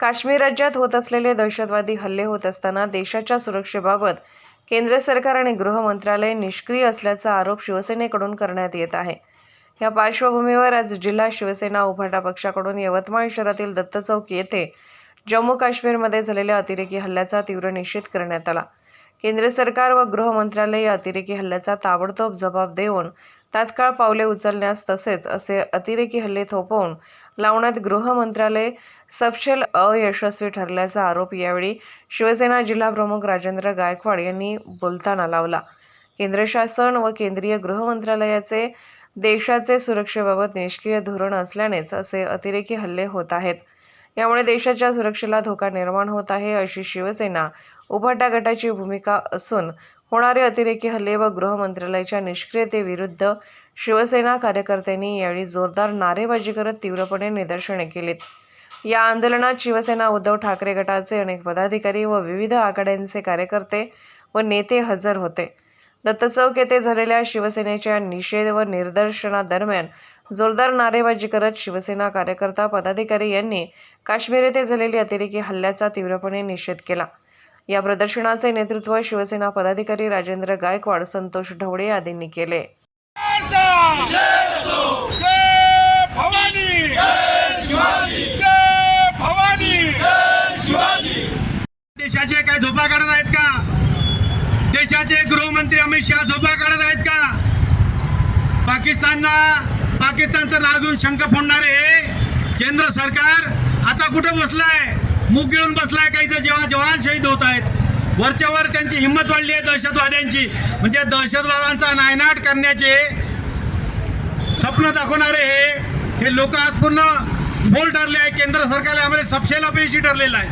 काश्मीर राज्यात होत असलेले दहशतवादी हल्ले होत असताना देशाच्या सुरक्षेबाबत केंद्र सरकार आणि गृह मंत्रालय निष्क्रिय असल्याचा आरोप शिवसेनेकडून करण्यात येत आहे. या पार्श्वभूमीवर आज जिल्हा शिवसेना उभाटा पक्षाकडून यवतमाळ शहरातील दत्त चौक येथे जम्मू काश्मीरमध्ये झालेल्या अतिरेकी हल्ल्याचा तीव्र निषेध करण्यात आला. केंद्र सरकार व गृह मंत्रालय या अतिरेकी हल्ल्याचा ताबडतोब जबाब देऊन तात्काळ पावले उचलण्यास तसेच असे अतिरेकी हल्ले थोपवून लावण्यात गृह मंत्रालय सपशेल अयशस्वी ठरल्याचा आरोप यावेळी शिवसेना जिल्हाप्रमुख राजेंद्र गायकवाड यांनी बोलताना लावला. केंद्र शासन व केंद्रीय गृह मंत्रालयाचे देशाचे सुरक्षेबाबत निष्क्रिय धोरण असल्यानेच असे अतिरेकी हल्ले होत आहेत. यामुळे देशाच्या सुरक्षेला धोका निर्माण होत आहे अशी शिवसेना उभाटा गटाची भूमिका असून होणारे अतिरेकी हल्ले व गृह मंत्रालयाच्या निष्क्रियतेविरुद्ध शिवसेना कार्यकर्त्यांनी यावेळी जोरदार नारेबाजी करत तीव्रपणे निदर्शने केलीत. या आंदोलनात शिवसेना उद्धव ठाकरे गटाचे अनेक पदाधिकारी व विविध आघाड्यांचे कार्यकर्ते व नेते हजर होते. दत्त चौक येथे झालेल्या शिवसेनेच्या निषेध व निदर्शनादरम्यान जोरदार नारेबाजी करत शिवसेना कार्यकर्ता पदाधिकारी यांनी काश्मीर येथे झालेली अतिरेकी हल्ल्याचा तीव्रपणे निषेध केला. या प्रदर्शनाचे नेतृत्व शिवसेना पदाधिकारी राजेंद्र गायकवाड संतोष ढवळे आदींनी केले. देशाचे काय झोपा काढत आहेत का? देशाचे गृहमंत्री अमित शहा झोपा काढत आहेत का? पाकिस्तानला पाकिस्तानचं नाव घेऊन शंख फोडणारे केंद्र सरकार आता कुठं बसलाय? मूग गिळून बसलाय का इथं? जेव्हा जवान शहीद होत आहेत. वरच्या वर त्यांची हिंमत वाढली आहे दहशतवाद्यांची. म्हणजे दहशतवादांचा नायनाट करण्याचे स्वप्न दाखवणारे हे हे लोक आज पूर्ण बोल ठरले आहे. केंद्र सरकारला आम्हाला सपशेल अपयशी ठरलेलं आहे.